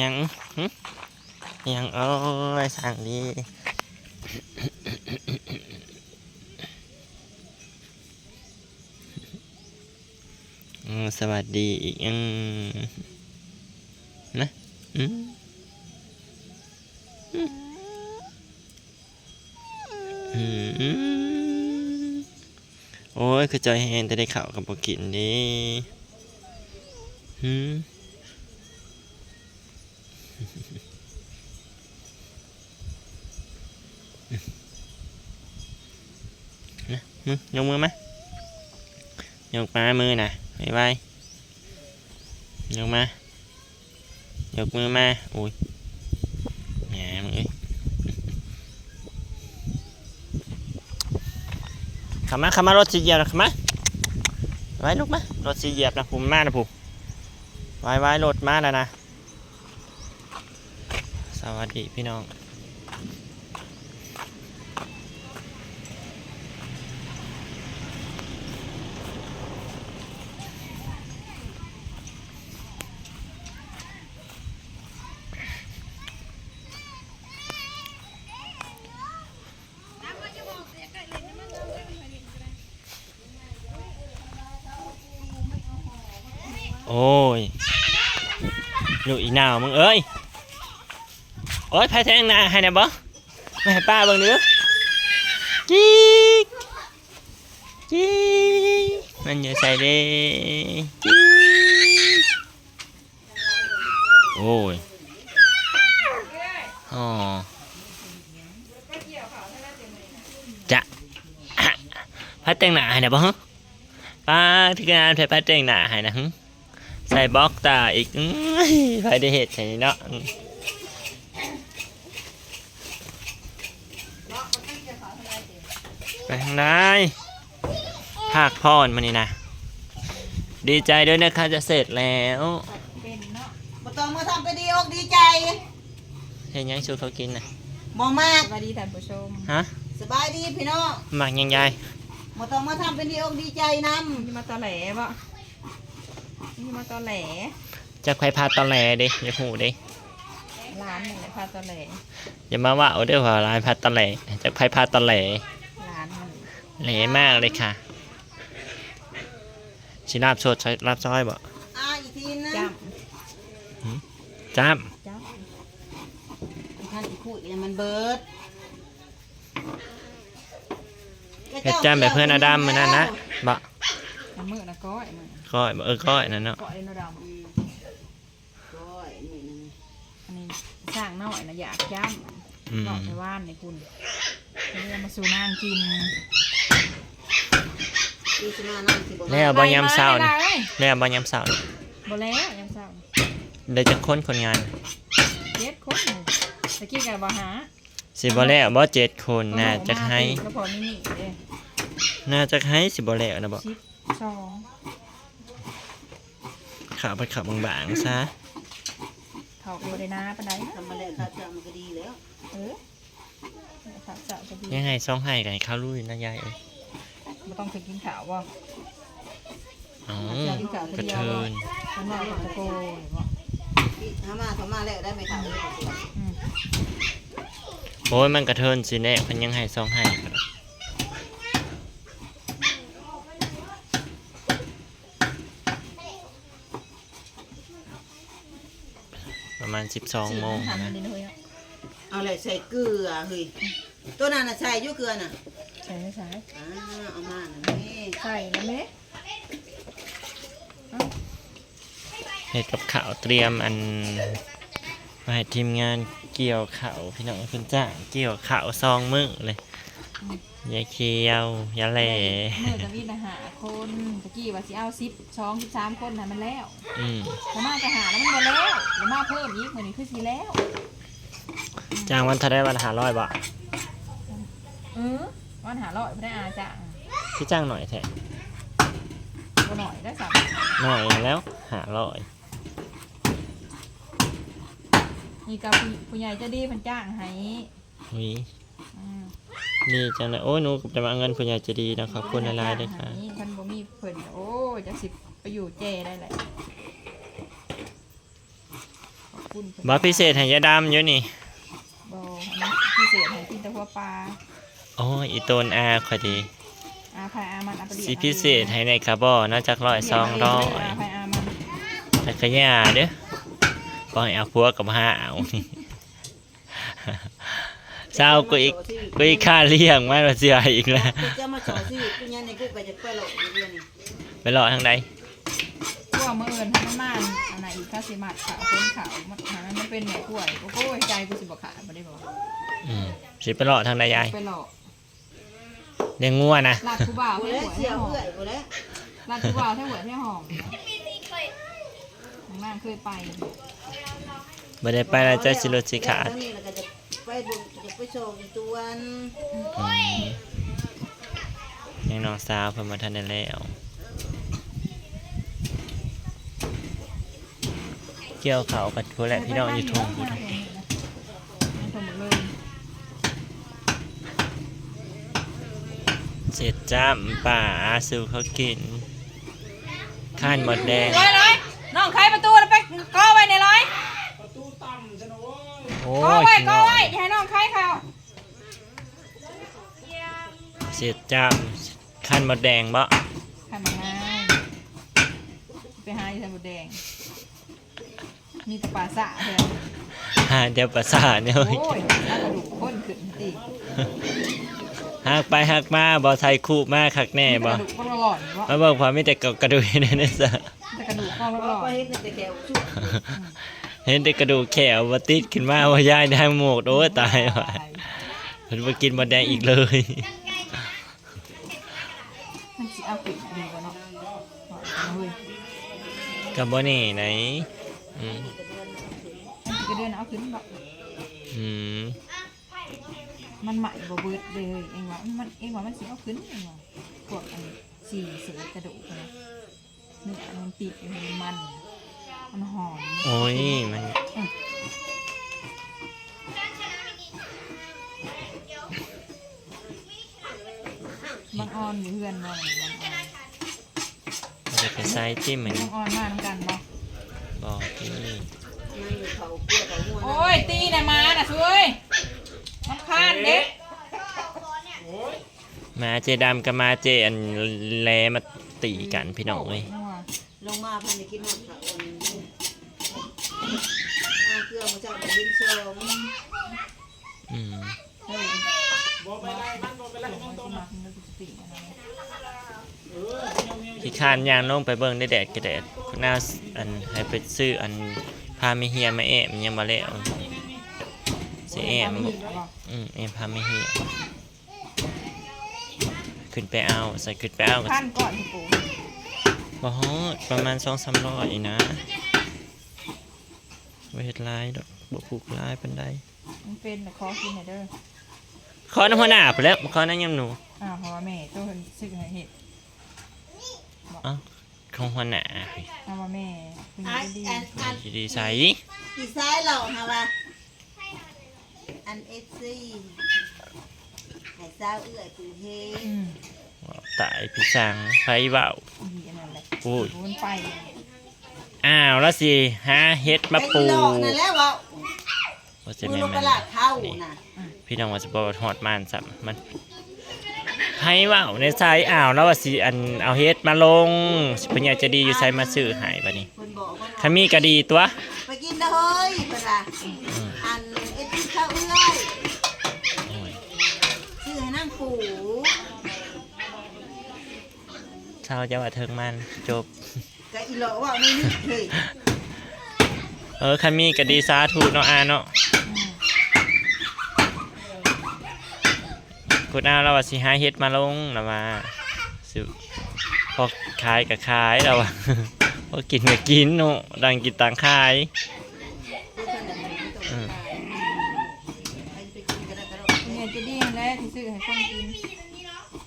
ยังยังโอ้ยสั่งดีสวัสดีอีกอืมนะอืมอืมโอ้ย คือจอยแฮนแต่ได้ข่าวกับบกินดิหืม ยกมือไหมยกมามือน่ะไว้ไว้ยกมายกมือมาอุ้ยแหมมึงเอ้ยขับมาขับมารถสีเหยียบนะขับมาไว้ลูกมารถสีเหยียบนะผมมานะผมไว้ไว้รถมาแล้วนะ สวัสดีพี่น้องโอ้ยลูกอีนาวมึงเอ้ย โอ้ยไผแทงหน้าให้นะบ่ไม่ให้ป้าเบิ่งเด้อจิ๊กจิ๊กมันอย่าใส่เด้จิ๊กโอ้ยอ๋อจะอะไผแต่งหนาให้นะบ่ฮะป้าที่งานไผไผแต่งหนาให้นะหึใส่บล็อกตาอีกอื้อไผได้เฮ็ดให้เนาะ ไป ทางใดภาคพรมานี่นะ ดีใจด้วยนะคะจะเสร็จแล้วเป็นเนาะบ่ต้องมาทำไปดีอกดีใจเห็นยังชูเขากินนะมองมากสวัสดีท่านผู้ชมฮะสบายดีพี่น้องหมักยังยายบ่ต้องมาทำเป็นดีอกดีใจนนี่มาตอแหลบ่นี่มาตอแหลจะใครพาตอแหลเด้อย่าหูเด้ร้านนี่แหละพาตอแหลอย่ามาว่าเอาเด้อว่าร้านพาตอแหลจะใครพาตอแหลร้านมัน เหลมากเลยค่ะชิลาบโชดใช้ลาบซอยบ่ำอ่าอีกทีนึงจ้จ้ามำจ้ท่านอีกคู่อีกมันเบิดเฮ็ดจ้ามแบบเพื่อนอดัมมันนั่นนะบ่ำน้ำมือนะก้อยมือก้อยบ่เออก้อยนั่นเนาะก้อยเลยเนาะดก้อยนี่นะำอันนี้สร้างน้อยนะอยากจ้อืมำเนาะไปว่านในคุณเรียกมาสู่นางกิน ปีสิมานั่งสิบ่แล้วบ่ยามเช้าได้นี่ได้แล้วบ่ยามเช้านี่บ่แล้วยามเช้าเดี๋ยวจะค้นคนงานเจ็ดคนหนึ่งตะกี้กับบ่หาสิบ่แล้วบ่เจ็ดคนน่าจะให้ก็พอนี่นี่เด้น่าจะให้สิบ่แล้วนะบ่ชิปสองขับไปขับบางๆซะเขาโบได้นาปานใดทำมาแล้วข้าวเจ้ามันก็ดีแล้วเออสักเสาจะดียังไงซ่องให้กันข้าวลุยนะยายเอ้ย ไม่ต้องถึงกินข้าวว่าอ๋อกระเทินข้างนอกตะโกนว่าพี่ทำมาทำมาแล้วได้ไหมคะอืมโอ้ยมันกระเทินสิแน่เพันยังให้ซ่องให้กันประมาณ12โมงสี่นะนเลยเฮ้ยเอาเลยใส่เกลือเฮ้ย ตัวนั้นน่ะใส่อยู่เกลือน่ะใส่ไม่ใส่อ่าเอามาน่ะนี่ใส่แล้วไหมเฮ็ดกับข้าวเตรียมอันมาให้ทีมงานเกี่ยวข้าวพี่น้องเพิ่นจ้างเกี่ยวข้าวซองมื้อเลยยายเคียวยาแหล่เมื่อจะมีทหารคนตะกี้ว่าสิเอาสิบสองสิบสามคนน่ะมันแล้วอืมแล้วมาทหารแล้วมันหมดแล้วแล้วมาเพิ่มอีกเหมือนนี้คือสีแล้ว จ้างวันเท่าได้วันหาร้อยบ่ เออวันหาร้อยไม่ได้อาจ้างพี่จ้างหน่อยแท้ก็หน่อยได้สามหน่อยแล้วหาร้อยนี่กับผู้ใหญ่จะดีเพันจ้างให้วิอืมนี่จังเลยโอ้ยหนูจะมาเอาเงินผู้ใหญ่ใจะดีนะขอบคุณหลายๆด้วยค่ะนี่ท่านบ่มีเพิ่นโอ้ยจะสิไปอยู่เจได้แหละคุณบ่พิเศษให้ยายดำอยู่นี่ บ่อันนี้พิเศษให้กินแต่หัวปลา โอ้ ยอีโตนอาคอยดีอาภายอามันเอาไปเลี้ยงสิพิเศษให้ในคาร์บอนน่าจักร้อยสองร้อยอาภายอามันแต่ก็ย่าเด้อบ่ให้เอาผัวกับห้าเอานี่เศร้ากูอีกกูอีกค่าเลี้ยงมันมาเสียอีกแล้วกูจะมาสอนชีวิตกูยันในกูก็จะไปหลอกอยู่เรื่องนี้ไปรอทางใดพวกมื่อเอิญให้มันมานอันไหนอีกข้าสิมัดขาวคนขาวมันหามันเป็นแหน่กล้วยโอ้โหใจกูสิบอกขาไม่ได้บอกอืมสิไปรอทางใดยายไปหลอก เลี้ยงงัวนะลาดกูบ่าวกูให้แล้วหัวเสีให้ยหอมเพื่อยกูแล้วลาดกูบ่าวให้หัวให้หอมของนางเคยไปบ่ได้ไปแล้วจะสิรถสิขาดแล้วนี่เราก็จะไปบุญจะไปส่งอีตัวนอืมยังน้องสาวเพิ่นมาทันได้แล้ว เกี่ยวเขากับพวกแหละพี่น้องอยู่ทงพุ่นทงหมดเลย เสร็จจ้ำป่าสู่เขากินข้านหมดแดง ร้อยร้อยน้องใครประตูแล้วไปก้อไว้ในร้อยโอ้ก้อยไว้พี่ก้น้อองไว้อย่าให้น้องใครเขาเสร็จจ้ำข้านหมดแดงบ่ขันมาง่ายไปหาอยู่ทางบุแดง มีแต่ปลาสะเถอะหาเดี๋ยวประสาทเนี่ยโอ้ยเอากระดูกข้นขึ้นตี หักไปหักมาบ่ไทยคู่มาคักแน่กบ่ระดูกก้อนหล่อนวะมาบอกความมีแต่กระดูกในนั้นซะแต่กระดูกก้อนหเพล่ราะอว่านเฮ็ดในแต่แกวชั่วเห็นแต่กระดูกแขวบ่ติดขึ้นมาว่ายายได้หมวกโอ้ยตายว่ะเพิ่นบ่กินบ่แดงอีกเลยมันสิเอาขึ้นดีกว่าเนาะเอาเว้ยกับบ่นี่ไหนอืมมันสิกระเดือนเอาขึ้นแบบอืม มันใหม่บ่เบิดเลยเองว่ามันเองว่ามันสิเอาขึ้นเองว่าพวกอันสี่เศษกระดูกนะเนื้อมันปีกมันมันมันหอมโอ้ยมันบางออนอยู่เพื่อนบ่บางออนมันจะไปใส่จิ้มเหมือนบางออนมาทำกันบ่บอกที่โอ้ยตีนะมาน่ะช่วย มันคานเด็กมาเจดำกับมาเจอันแลมาตีกันพี่น้องเอ้ยลงมาพันในกินหอดเขาอันนี้อาเกลือมาจากบรินชมอืมเฮ้ยบ่ไปไล่มันบ่ไปไล่มันตัวมามันจะตีอะไรขี้คานยางลงไปเบิ่งได้แดดก็แดดน่าอันให้ไปซื้ออันพาไม่เฮียมาแอบยังบ่แล้ว สิแอบไม่เห็นหรอกอืมแอบพาไม่เฮียขึ้นไปเอาใส่ขึ้นไปเอาก็ขั้นก่อนที่ปูบ่ฮอดประมาณ2-300อีนะบ่เฮ็ดลายดอกบ่ผูกลายปานใดมันเป็นแต่คอกินเด้อขอน้ำหัวหน้าไปแล้วขอน้ำยำหนูอ้าวเพราะว่าแม่ตัวเพิ่นซื้อให้เฮ็ดเอ้าของหัวหน้าเอาว่าแม่คุณอันดีอันอันสิดีใสอีซ้ายเราฮะวะ อันเอฟซีให้สาวเอื้อยปูเฮอืมตายพี่สังไผเว้าดีอันนั้นแหละโอ้ยมันไปอ้าวแล้วสิหาเฮ็ดมาปูไอ้หลอกนั่นแหละวะว่าจะกูแม่นลงมัตนลาดเข้าน่ะพี่น้องว่าจะบอกว่าฮอดมานซ้ำมันไผเว้าในสายอ้าวแล้วว่าสิอันเอาเฮ็ดมาลงสิเพิ่นอยากจะดีอยู่ไสมาซื้อให้บัดนี้คนบอกว่าถ้ามีก็ดีตัวไปกินเด้อเฮ้ยเพิ่นว่าาจะว่าเทิงมันจบกะอีหลอกว่าในนึกเฮ้ยเออคันมีก็ดีสาธุเนาะอาเนาะคุณอาเราว่าสิหาเฮ็ดมาลงนะว่าสิพอขายก็ขายแล้วว่าพอกินก็กินเนาะดังกินต่างขาย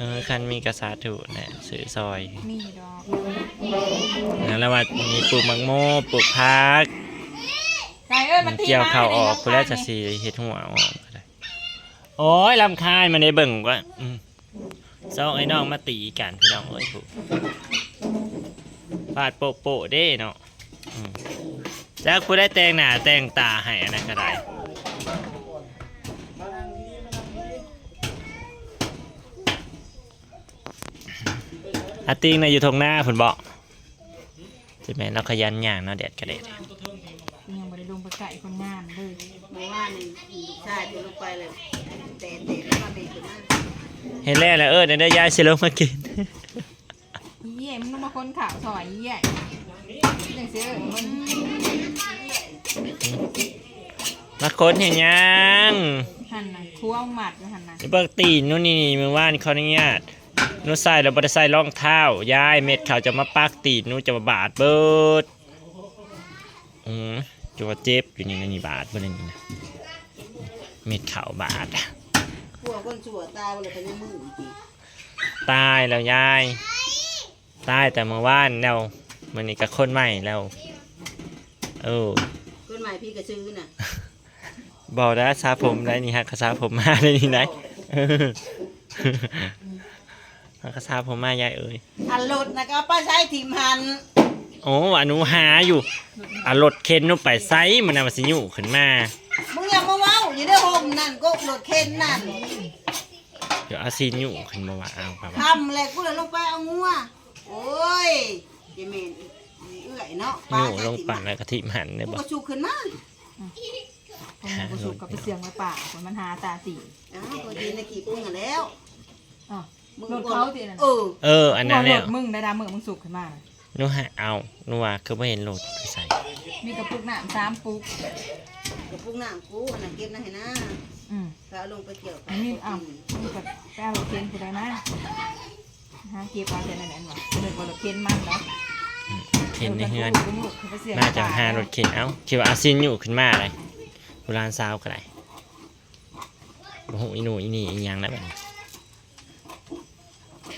เออคันมีกระสาธุแหละซื้อซอยมีดอกแล้วว่ามีปลูกมังโมปลูกพักไก่เอ้ยมันตีเกี่ยวข้าวออกมกูแล้วจะสีเฮ็ดหัวออกก็ได้โอ้ยลำคาญมันได้เบิ่งว่าอืมซองไอ้น้องมาตีกันพี่น้องเอ้ยผูฟาดโปะโปะเด้เนาะอืมจากผู้ได้แต่งหน้าแต่งตาให้อันนั้นก็ได้ อาติงในะอยู่ทงหน้าผุนบอกจะแม่นเราขยันอย่างเนาะแดดกระเด็ดยังบ่ได้ลงไปไก่คนงานเลยเมื่อวานนี่ลูกชายเดินลงไปเลยแต่แต่แล้วมาเด็กขึ้นมาเห็นแล้วแหละเออเดี๋ยวได้ยายสิลงมากินอีเย่มึงต้องมาคนข่าวซอยอีเย่จังซี่มันมาค้นเห็นยังหันน่ะทั่วหมัดอยู่หันน่ะเบิกตีนนู่นนี่นี่มือว่านเขาอนุญาต นูใส่แล้วบ่ได้ใส่รองเท้ายายเม็ดเขาจะมาปักตีนนูจะมาบาดเบิดอืมจะว่าเจ็บอยู่นี่นะนี่บาดเบิดนี่นะเม็ดเขาบาดพวกคนชั่วตายวันละเป็นมืออีกตายแล้วยายตายแต่เมื่อวานแล้วมันนี่ก็คนใหม่แล้วเออคนใหม่พี่ก็ซื้อน่ะบอกได้ซาผมได้นี่ฮะกระซาผมมาได้นี่นะเออฮะ กระซาผมมายายเอ้ยอันหลุดนะก็เอาป้าใช้ทีมหันโอ้อนุหาอยู่อะรถเข็นนูไปไซมันน่ะมาสิอยู่ขึ้นมามึงอย่ามาเว้าอยู่ในห่มนั่นก็หลุดเข็นนั่นเดี๋ยวเอาซีนอยู่ขึ้นมาว่าเอาครับทำเลยกูเลยลงไปเอางัวโอ้ยเจเมนเอื้อยเนาะอยู่ลงทีมปั่นหัแล้วก็ทิมหันเลยกูบอกก็ชูขึ้นมาคนมันบ่สุกกับไปเสียงไว้ป่าคนมันหาตาตีอ้าวก็ดีในกี่ปุ้งกันแล้วอ๋อ มึงรถเขาสินั่นเออเออ อันนั้นรเนี่ยถมึงได้ดามึงมึงสุกขึ้นมาน่ะนูหาเอานูว่าคือไม่เห็นรถไปใส่มีกระปุกน้ำสามปุกกับปุ้งน้ำกูอันนั้นเก็บนะให้นะอืมแล้วเอาลงไปเกี่ยวกับอันนี้อ้าวมึงกับแป้งรถเข็นกูได้นะฮะเก็บเอาแต่นั่นแหละวะเดินบนรถเข็นมันเนาะเห็นในเฮือนเสียงน่าจะหารถเข็นเอ้าคิดว่าเอาซีนอยู่ขึ้นมาอะไรโบราณซาวก็ได้โอ้โหอีหนูอีนี่อีหยังแล้วแบบนี้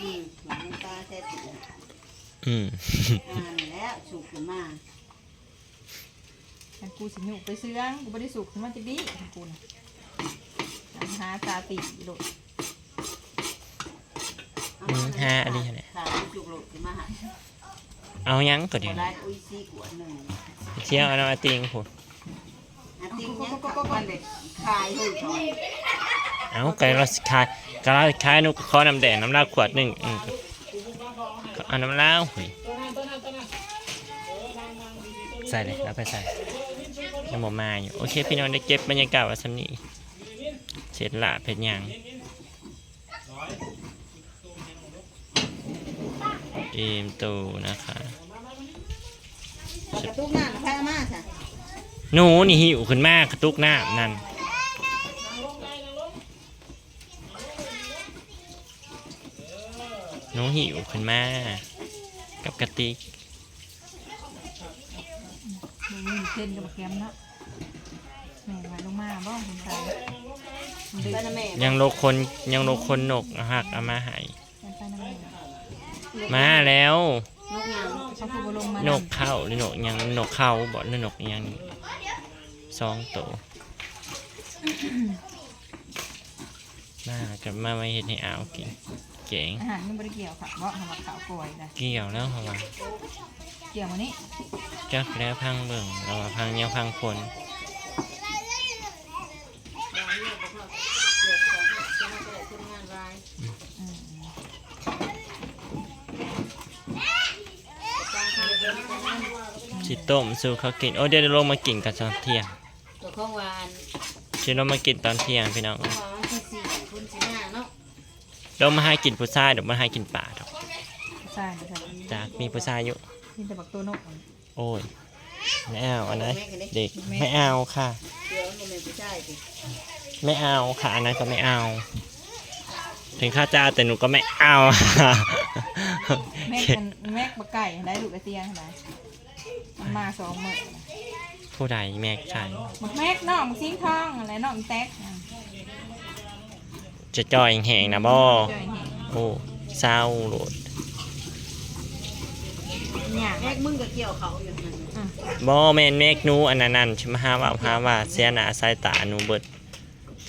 อืมห ลังตาแท้ติดอืมอ่านแล้วชูขึ้นมาแต่กูสิหนุไปเสื้องกูไม่ได้สุกขึ้นมาจะดีของกูนะหาตาตีโดดอืมหาอันนี้แหละขาจุกหลุดขึ้นมาหาเอาหยังก็พเดี๋อยวได้นี้อุ้ยซีกวดหนึ่งเที่ยวเอาน้ำอาติงผมอันติ้งยังขับมันเด็กคายหุ่ยถอยเอาไก่เราสิขายไก่เราสิขายนุกขอน้ำแดงน้ำลาวขวดหนึ่งอืมก็เอาน้ำลาวหุยใส่เลยแล้วไปใส่ยังบ่มาอยู่ โอเค พี่น้องได้เก็บบรรยากาศไว้สำนี้เสร็จละเพชรยังเอมตูนะคะกระตุกหน้าแพ้มากค่ะหนูนี่หิวขึ้นมากกระตุกหน้านั่น หนูหิวขึ้นมา กับกระติกมึงมีเส้นกับแคมเนาะแม่มาลงมาบ้องคนไทยมันดึกไปนะแม่ยังโลกคนยังโลกคนนกหักเอามาใหายมันไปนั่นเองมาแล้ว นกยางเขาคือบ่ลงมานกเข้าหรือนกยังนกเข้าบ่หรือนกยังนี่สองตัวมากับมาไว้เห็ดให้อาวกิน เจ๋งอาหารมันบริเกี่ยวค่ะเพราะทำกับข้าวกล้วยนะเกี่ยวแล้วเหรอวะเกี่ยวมานี้จักแล้วพังเบิ่งเราว่าพังยังพังคนอืมสิต้มสู้เขากินโอ้เดี๋ยวลงมากินกันตอนเที่ยงตัวข้องวานชิลงมากินตอนเที่ยงพี่น้อง ข้องวานที่สี่คุณสี่ห้าเนาะ ลงมาให้กินผู้ชายเดี๋ยวมาให้กินป่าดอกใช่ใช่จากมีผู้ชายอยู่ นี่แต่บักตัวนกโอ้ยไม่เอาอันนั้นเด็กไม่เอาค่ะ เดี๋ยวมันเป็นผู้ชายสิไม่เอาค่ะอันนั้นก็ไม่เอา ถึงข้าจะเอาแต่หนูก็ไม่เอาแม่กันแม่บักไก่ได้ลูกกระเตียงไหนมันมาสองมื้อผู้ใดแม่ใช่บักแม่น้องบักซิงทองอะไรน้องแต๊ก จะจอยแหงนะบ่เจอเห็นโอ้เศร้าโหลดเนี่ยแม่มึงก็เกี่ยวเขาอยู่นั่นบ่แม่นแมกหนูอันนั้นนั่นใช่ไหมฮะว่าฮาว่าเสียหน้าสายตาหนูเบิด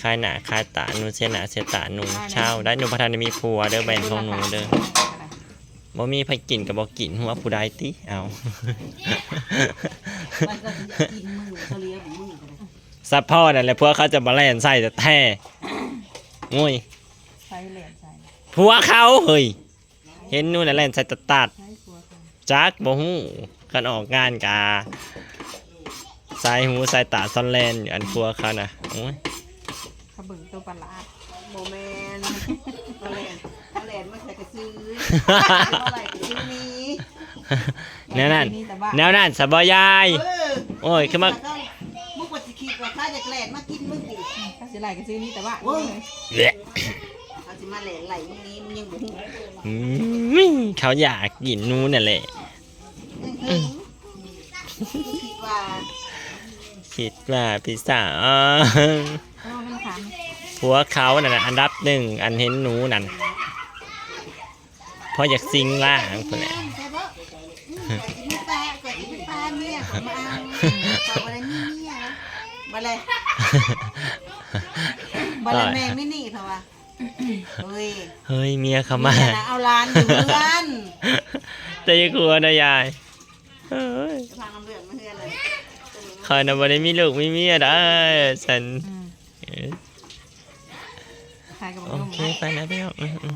คลายหน้าคลายตาหนูเสียหน้าเสียตาหนูเช้าได้หนูพัฒนได้มีผัวเด้อแบนของหนูเด้อบ่มีไผกินกับบ่กินหัวผู้ใดติเอามันก็จะกินมือเขาเลี้ยงมือกันเลยซัพพอร์ตนั่นแหละพวกเขาจะมาแล่นใส่แต่แท้ โอ้ยใช้เหรียญใส่พวเขาเฮ้ยเห็นนู่นน่ะแล่นใส่ตัดตัดใช้ครัวกันๆจักบ่ฮู้กันออกงานกาสายหูสายตาซ่อนแลนอยู่อันพวเขานะโอ้ยขบิ่งตัวประหลาดโมเมนตะแลนตะแลนมันใส่กระซื้อเท่าไหร่กระซื้อนี้แนวนั้นแนวนั้นสบายาย โอ้ยคือมามุกว่าสิคิดว่าข้าจะแกล้งมากินมึงดิ ก็สิไล่ก็ซื้อนี่แต่ว่าโอ้ยเละเขาสิมาแหล่ไหลมึงนี้มึงยังบ่ฮู้อืมเขาอยากกินนู่นน่ะแหละยังเฮ้ยคิดว่าคิดว่าพี่สาวเพราะว่ามันถามผัวเขานั่นน่ะอันดับหนึ่งอันเห็นหนูนั่นเพราะอยากซิงล่างคนแหละใช่ปะอืมก่อนจะมีปลาก่อนจะมีปลาเมียก่อนมาเอาก่อนอะไรมีเมียนะมาเลย มาเลยแมงไม่หนีเพราะว่าเฮ้ยเฮ้ยเมียเขามาเนี่ยนะเอาร้านอยู่เพื่อนแต่อยังกลัวนะยายเฮ้ยจะพาน้ำเลือดมาเพื่อนเลยคอยนะวันนี้มีลูกมีเมียได้ฉัน อืม เอ้ยใครกับโอนุ่มเคนะไปนะพี่น้องอืมอืม